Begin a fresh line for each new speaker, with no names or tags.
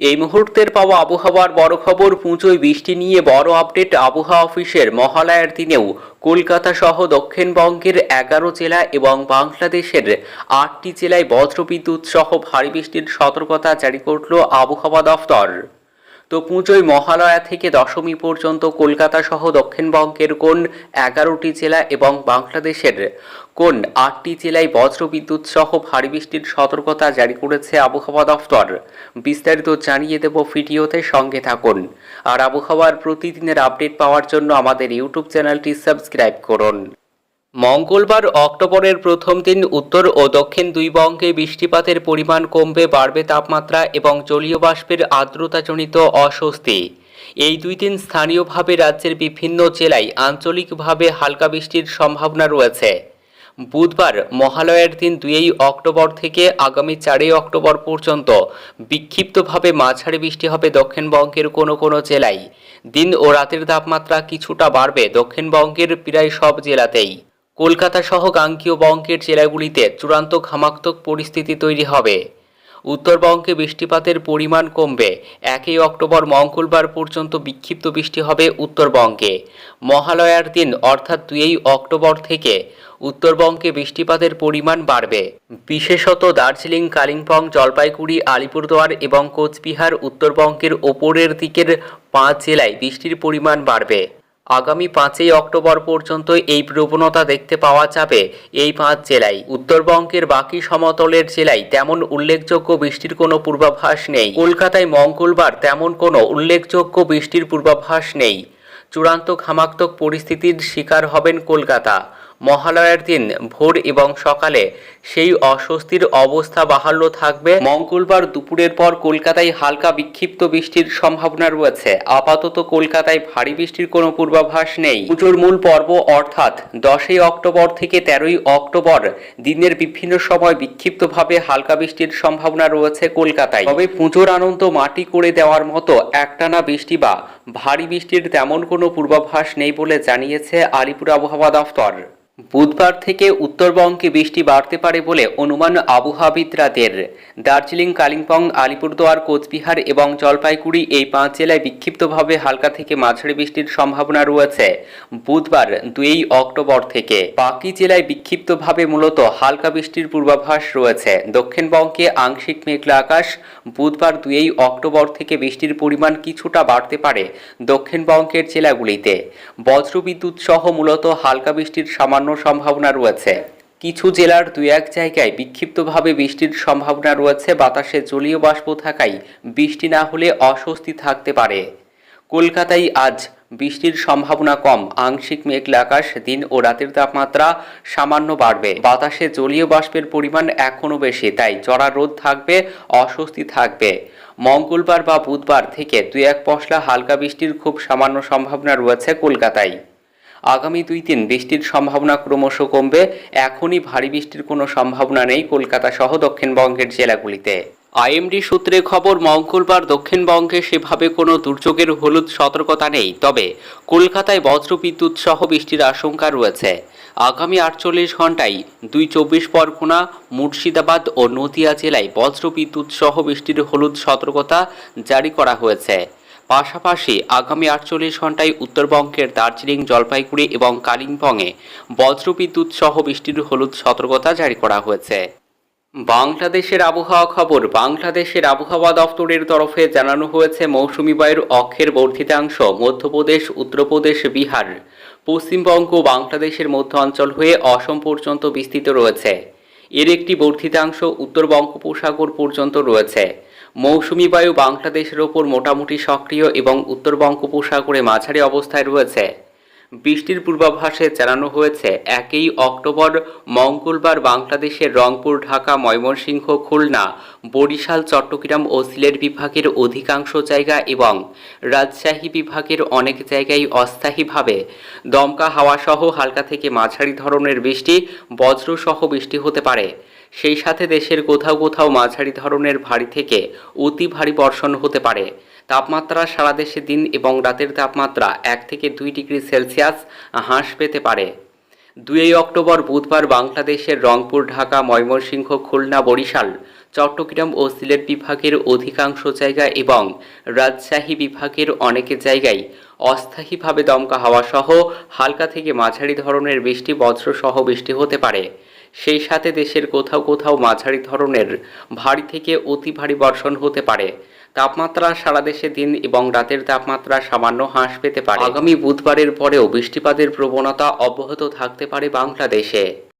এই মুহূর্তের পাওয়া আবহাওয়ার বড় খবর পুঁজোয় বৃষ্টি নিয়ে বড় আপডেট আবহাওয়া অফিসের মহালয়ার দিনেও কলকাতা সহ দক্ষিণবঙ্গের এগারো জেলা এবং বাংলাদেশের আটটি জেলায় বজ্রবিদ্যুৎ সহ ভারী বৃষ্টির সতর্কতা জারি করল আবহাওয়া দফতর। তো পুজোয় মহালয়া থেকে দশমী পর্যন্ত কলকাতা সহ দক্ষিণবঙ্গের কোন এগারোটি জেলা এবং বাংলাদেশের কোন আটটি জেলায় বজ্রবিদ্যুৎ সহ ভারী বৃষ্টির সতর্কতা জারি করেছে আবহাওয়া দফতর। বিস্তারিত জানিয়ে দেব ভিডিওতে সঙ্গে থাকুন। আর আবহাওয়ার প্রতিদিনের আপডেট পাওয়ার জন্য আমাদের ইউটিউব চ্যানেলটি সাবস্ক্রাইব করুন। মঙ্গলবার অক্টোবরের প্রথম দিন উত্তর ও দক্ষিণ দুই বঙ্গে বৃষ্টিপাতের পরিমাণ কমবে, বাড়বে তাপমাত্রা এবং জলীয় বাষ্পের আর্দ্রতাজনিত অস্বস্তি। এই দুই দিন স্থানীয়ভাবে রাজ্যের বিভিন্ন জেলায় আঞ্চলিকভাবে হালকা বৃষ্টির সম্ভাবনা রয়েছে। বুধবার মহালয়ার দিন দুই অক্টোবর থেকে আগামী চারই অক্টোবর পর্যন্ত বিক্ষিপ্তভাবে মাঝারি বৃষ্টি হবে দক্ষিণবঙ্গের কোনো কোনো জেলায়। দিন ও রাতের তাপমাত্রা কিছুটা বাড়বে দক্ষিণবঙ্গের প্রায় সব জেলাতেই। কলকাতা সহ গাঙ্গীয় বঙ্গের জেলাগুলিতে চূড়ান্ত ঘামাক্তক পরিস্থিতি তৈরি হবে। উত্তরবঙ্গে বৃষ্টিপাতের পরিমাণ কমবে। একই অক্টোবর মঙ্গলবার পর্যন্ত বিক্ষিপ্ত বৃষ্টি হবে উত্তরবঙ্গে মহালয়ার দিন, অর্থাৎ দুই অক্টোবর থেকে উত্তরবঙ্গে বৃষ্টিপাতের পরিমাণ বাড়বে। বিশেষত দার্জিলিং, কালিম্পং, জলপাইগুড়ি, আলিপুরদুয়ার এবং কোচবিহার উত্তরবঙ্গের ওপরের দিকের পাঁচ জেলায় বৃষ্টির পরিমাণ বাড়বে। আগামী পাঁচই অক্টোবর পর্যন্ত এই প্রবণতা দেখতে পাওয়া যাবে। এই পাঁচ জেলায়। উত্তরবঙ্গের বাকি সমতলের জেলায় তেমন উল্লেখযোগ্য বৃষ্টির কোনো পূর্বাভাস নেই। কলকাতায় মঙ্গলবার তেমন কোনো উল্লেখযোগ্য বৃষ্টির পূর্বাভাস নেই। চূড়ান্ত ঘামাক্তক পরিস্থিতির শিকার হবেন কলকাতা। মহালয়ার দিন ভোর এবং সকালে সেই অস্বস্তির অবস্থা বাহাল্য থাকবে। মঙ্গলবার দুপুরের পর কলকাতায় হালকা বিক্ষিপ্ত বৃষ্টির সম্ভাবনা রয়েছে। আপাতত কলকাতায় ভারী বৃষ্টির কোনো পূর্বাভাস নেই। পুজোর মূল পর্ব অর্থাৎ দশই অক্টোবর থেকে তেরোই অক্টোবর দিনের বিভিন্ন সময় বিক্ষিপ্তভাবে হালকা বৃষ্টির সম্ভাবনা রয়েছে কলকাতায়। তবে পুজোর আনন্দ মাটি করে দেওয়ার মতো একটানা বৃষ্টি বা ভারী বৃষ্টির তেমন কোনো পূর্বাভাস নেই বলে জানিয়েছে আলিপুর আবহাওয়া দফতর বুধবার থেকে উত্তরবঙ্গে বৃষ্টি বাড়তে পারে বলে অনুমান আবহাওয়াবিদরাদের দার্জিলিং, কালিম্পং, আলিপুরদুয়ার, কোচবিহার এবং জলপাইগুড়ি এই পাঁচ জেলায় বিক্ষিপ্তভাবে হালকা থেকে মাঝারি বৃষ্টির সম্ভাবনা রয়েছে বুধবার দুই অক্টোবর থেকে। বাকি জেলায় বিক্ষিপ্তভাবে মূলত হালকা বৃষ্টির পূর্বাভাস রয়েছে। দক্ষিণবঙ্গে আংশিক মেঘলা আকাশ। বুধবার দুই অক্টোবর থেকে বৃষ্টির পরিমাণ কিছুটা বাড়তে পারে দক্ষিণবঙ্গের জেলাগুলিতে। বজ্রবিদ্যুৎ সহ মূলত হালকা বৃষ্টির সামান্য সম্ভাবনা রয়েছে? কিছু জেলার দুই এক জায়গায় বিক্ষিপ্তভাবে বৃষ্টির সম্ভাবনা রয়েছে। বাতাসে জলীয় বাষ্প থাকায় বৃষ্টি না হলে অস্বস্তি থাকতে পারে। কলকাতায় আজ বৃষ্টির সম্ভাবনা কম। আংশিক মেঘলা আকাশ, দিন ও রাতের তাপমাত্রা সামান্য বাড়বে। বাতাসে জলীয় বাষ্পের পরিমাণ এখনও বেশি, তাই চড়া রোদ থাকবে, অস্বস্তি থাকবে। মঙ্গলবার বা বুধবার থেকে দুই এক পশলা হালকা বৃষ্টির খুব সামান্য সম্ভাবনা রয়েছে কলকাতায়। আগামী দুই দিন বৃষ্টির সম্ভাবনা ক্রমশ কমবে। এখনই ভারী বৃষ্টির কোনো সম্ভাবনা নেই কলকাতা সহ দক্ষিণবঙ্গের জেলাগুলিতে। আইএমডি সূত্রে খবর, মঙ্গলবার দক্ষিণবঙ্গে সেভাবে কোনো দুর্যোগের হলুদ সতর্কতা নেই। তবে কলকাতায় বজ্রবিদ্যুৎ সহ বৃষ্টির আশঙ্কা রয়েছে। আগামী আটচল্লিশ ঘন্টায় দুই চব্বিশ পরগনা, মুর্শিদাবাদ ও নদিয়া জেলায় বজ্রবিদ্যুৎ সহ বৃষ্টির হলুদ সতর্কতা জারি করা হয়েছে। পাশাপাশি আগামী আটচল্লিশ ঘন্টায় উত্তরবঙ্গের দার্জিলিং, জলপাইগুড়ি এবং কালিম্পংয়ে বজ্রবিদ্যুৎ সহ বৃষ্টির হলুদ সতর্কতা জারি করা হয়েছে। বাংলাদেশের আবহাওয়া খবর, বাংলাদেশের আবহাওয়া দফতরের তরফে জানানো হয়েছে মৌসুমি বায়ুর অক্ষের বর্ধিতাংশ মধ্যপ্রদেশ, উত্তরপ্রদেশ, বিহার। পশ্চিমবঙ্গ বাংলাদেশের মধ্য অঞ্চল হয়ে অসম পর্যন্ত বিস্তৃত রয়েছে। এর একটি বর্ধিতাংশ উত্তর বঙ্গোপসাগর পর্যন্ত রয়েছে। মৌসুমি বায়ু বাংলাদেশের ওপর মোটামুটি সক্রিয় এবং উত্তর বঙ্গোপসাগরে মাঝারি অবস্থায় রয়েছে। বৃষ্টির পূর্বাভাসে জানানো হয়েছে, একই অক্টোবর মঙ্গলবার বাংলাদেশের রংপুর, ঢাকা, ময়মনসিংহ, খুলনা, বরিশাল, চট্টগ্রাম ও সিলেট বিভাগের অধিকাংশ জায়গা এবং রাজশাহী বিভাগের অনেক জায়গায় অস্থায়ীভাবে দমকা হাওয়াসহ হালকা থেকে মাঝারি ধরনের বৃষ্টি, বজ্রসহ বৃষ্টি হতে পারে। সেই সাথে দেশের কোথাও কোথাও মাঝারি ধরনের ভারী থেকে অতি ভারী বর্ষণ হতে পারে। তাপমাত্রা সারা দেশে দিন এবং রাতের তাপমাত্রা এক থেকে দুই ডিগ্রি সেলসিয়াস হ্রাস পেতে পারে। দুই অক্টোবর বুধবার বাংলাদেশের রংপুর, ঢাকা, ময়মনসিংহ, খুলনা, বরিশাল, চট্টগ্রাম ও সিলেট বিভাগের অধিকাংশ জায়গা এবং রাজশাহী বিভাগের অনেক জায়গায় অস্থায়ীভাবে দমকা হাওয়া সহ হালকা থেকে মাঝারি ধরনের বৃষ্টি, বজ্রসহ বৃষ্টি হতে পারে। সেই সাথে দেশের কোথাও কোথাও মাঝারি ধরনের ভারী থেকে অতি ভারী বর্ষণ হতে পারে। তাপমাত্রা সারা দেশে দিন এবং রাতের তাপমাত্রা সামান্য হ্রাস পেতে পারে। আগামী বুধবারের পরেও বৃষ্টিপাতের প্রবণতা অব্যাহত থাকতে পারে বাংলাদেশে।